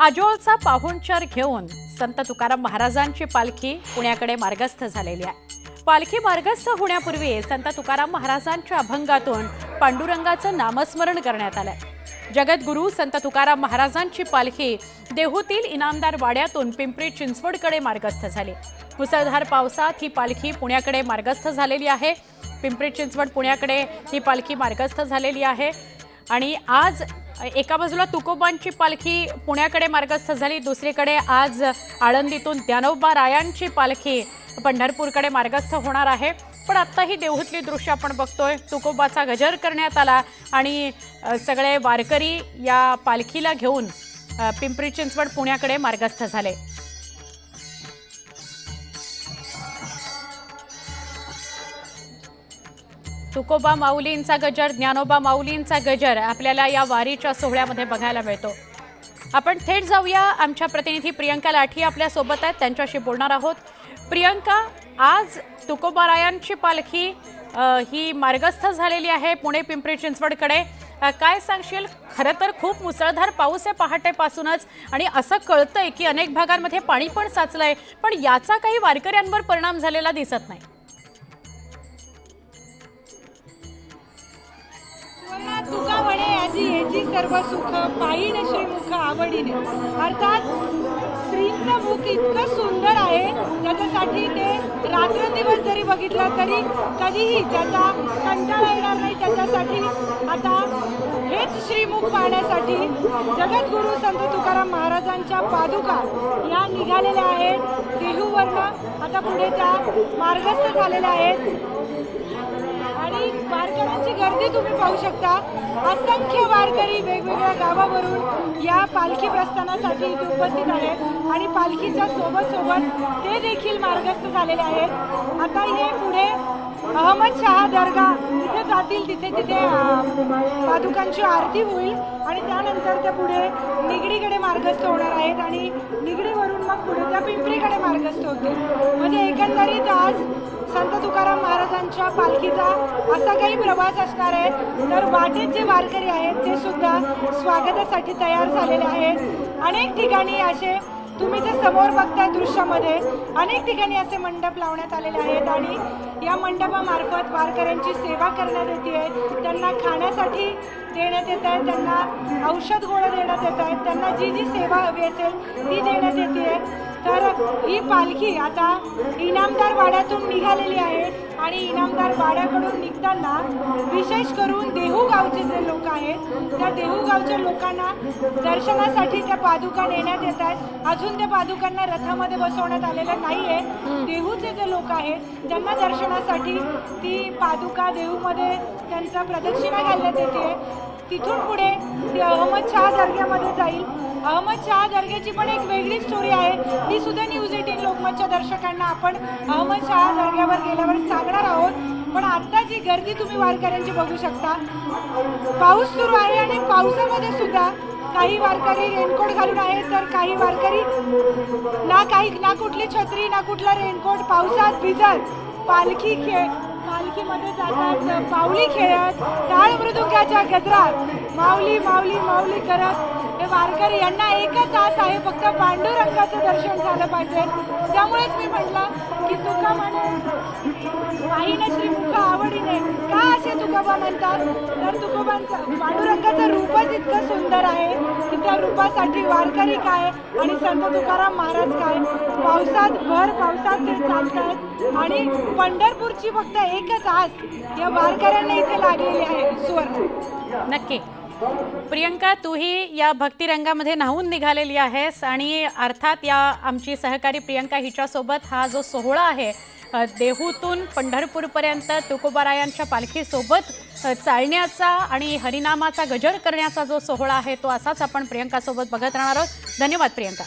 आजोळचा पाहुणचार घेऊन संत तुकाराम महाराजांची पालखी पुण्याकडे मार्गस्थ झालेली आहे. पालखी मार्गस्थ होण्यापूर्वी संत तुकाराम महाराजांच्या अभंगातून पांडुरंगाचं नामस्मरण करण्यात आलंय. जगद्गुरू संत तुकाराम महाराजांची पालखी देहूतील इनामदार वाड्यातून पिंपरी चिंचवडकडे मार्गस्थ झाली. मुसळधार पावसात ही पालखी पुण्याकडे मार्गस्थ झालेली आहे. पिंपरी चिंचवड पुण्याकडे ही पालखी मार्गस्थ झालेली आहे. आणि आज एका बाजूला तुकोबांची पालखी पुण्याकडे मार्गस्थ झाली दुसरीकडे आज आळंदीतून ज्ञानोबा रायांची पालखी पंढरपूरकडे मार्गस्थ होणार आहे. पण आत्ताही देवहूतली दृश्य आपण बघतोय तुकोबाचा गजर करण्यात आला आणि सगळे वारकरी या पालखीला घेऊन पिंपरी चिंचवड पुण्याकडे मार्गस्थ झाले. तुकोबा माऊलींचा गजर ज्ञानोबा माऊलींचा गजर आपल्याला या वारीच्या सोहळ्यामध्ये बघायला मिळतो. आपण थेट जाऊया. आमच्या प्रतिनिधी प्रियंका लाठी आपल्यासोबत आहेत. त्यांच्याशी बोलणार आहोत. प्रियंका आज तुकोबारायांची पालखी ही मार्गस्थ झालेली आहे पुणे पिंपरी चिंचवडकडे. काय सांगशील? खरं तर खूप मुसळधार पाऊस आहे पहाटेपासूनच आणि असं कळतंय की अनेक भागांमध्ये पाणी पण साचलंय. पण याचा काही वारकऱ्यांवर परिणाम झालेला दिसत नाही. याची सर्व सुख पाहिन श्रीमुख आवडीने. अर्थात स्त्रीचं मुख इतकं सुंदर आहे त्याच्यासाठी ते रात्रदिवस जरी बघितलं तरी कधीही त्याचा कंटाळा येणार नाही त्याच्यासाठी आता हेच श्रीमुख पाहण्यासाठी जगद्गुरू संत तुकाराम महाराजांच्या पादुका या निघालेल्या आहेत. देहूवरनं आता पुढे त्या मार्गस्थ झालेल्या आहेत. आणि वारकऱ्यांची गर्दी तुम्ही पाहू शकता. असंख्य वारकरी वेगवेगळ्या गावावरून या पालखी प्रस्थानासाठी इथे उपस्थित आहेत. आणि पालखीच्या सोबत सोबत ते देखील मार्गस्थ झालेले आहेत. आता हे पुढे अहमद शहा दर्गा तिथे जातील. तिथे तिथे पादुकांची आरती होईल. आणि त्यानंतर ते पुढे निगडीकडे मार्गस्थ होणार आहेत. आणि निगडीवरून मग पुढे त्या पिंपरीकडे मार्गस्थ होतील. म्हणजे एकंदरीत आज संत तुकाराम महाराजांच्या पालखीचा असा काही प्रवास असणार आहे. तर वाटेत जे वारकरी आहेत ते सुद्धा स्वागतासाठी तयार झालेले आहेत. अनेक ठिकाणी असे तुम्ही जे समोर बघताय दृश्यामध्ये अनेक ठिकाणी असे मंडप लावण्यात आलेले आहेत आणि या मंडपामार्फत वारकऱ्यांची सेवा करण्यात येते. त्यांना खाण्यासाठी देण्यात येत आहे त्यांना औषध गोळ्या देण्यात येत आहेत त्यांना जी जी सेवा हवी असेल ती देण्यात येते. तर ही पालखी आता इनामदार वाड्यातून निघालेली आहे आणि इनामदार वाड्याकडून निघताना विशेष करून देहू गावचे जे लोक आहेत त्या देहू गावच्या लोकांना दर्शनासाठी त्या पादुका नेण्यात येत आहेत. अजून त्या पादुकांना रथामध्ये बसवण्यात आलेलं नाही आहे देहूचे जे लोक आहेत त्यांना दर्शनासाठी ती पादुका देहूमध्ये त्यांचा प्रदक्षिणा घालण्यात येते. तिथून पुढे ती अहमद शहा दर्ग्यामध्ये जाईल. अहमद शहा दर्ग्याची पण एक वेगळी स्टोरी आहे. ती सुद्धा न्यूज एटीन लोकमतच्या दर्शकांना आपण अहमद शहा दर्ग्यावर गेल्यावर सांगणार आहोत. पण आता जी गर्दी तुम्ही वारकऱ्यांची बघू शकता पाऊस सुरू आहे आणि पावसामध्ये सुद्धा काही वारकरी रेनकोट घालून आहेत. तर काही वारकरी ना काही ना कुठली छत्री ना कुठला रेनकोट पावसात भिजत पालखी खेळ पालखीमध्ये जातात पावली खेळत टाळ मृदुंगाच्या गजरात. माऊली माऊली माऊली करत. हे वारकरी यांना एकच आस आहे फक्त पांडुरंगाचं दर्शन झालं पाहिजे. त्यामुळेच मी म्हटलं की तुका म्हणून पाहिनं श्रीमुख आवडीने का असे तुकोबा म्हणतात? तर तुकोबांचा पांडुरंगाचं रूपच इतकं सुंदर आहे की त्या रूपासाठी वारकरी काय आणि संत तुकाराम महाराज काय? पावसात भर पावसात ते चालतात आणि पंढरपूरची फक्त एकच आस या वारकऱ्यांना इथे लागलेली आहे सुवर्ण. नक्की. प्रियंका तूही या भक्तिरंगामध्ये न्हावून निघालेली आहेस आणि अर्थात या आमची सहकारी प्रियंका हिच्यासोबत हा जो सोहळा आहे देहूतून पंढरपूरपर्यंत तुकोबारायांच्या पालखीसोबत चालण्याचा आणि हरिनामाचा गजर करण्याचा जो सोहळा आहे तो असाच आपण प्रियंकासोबत बघत राहणार आहोत. धन्यवाद प्रियंका.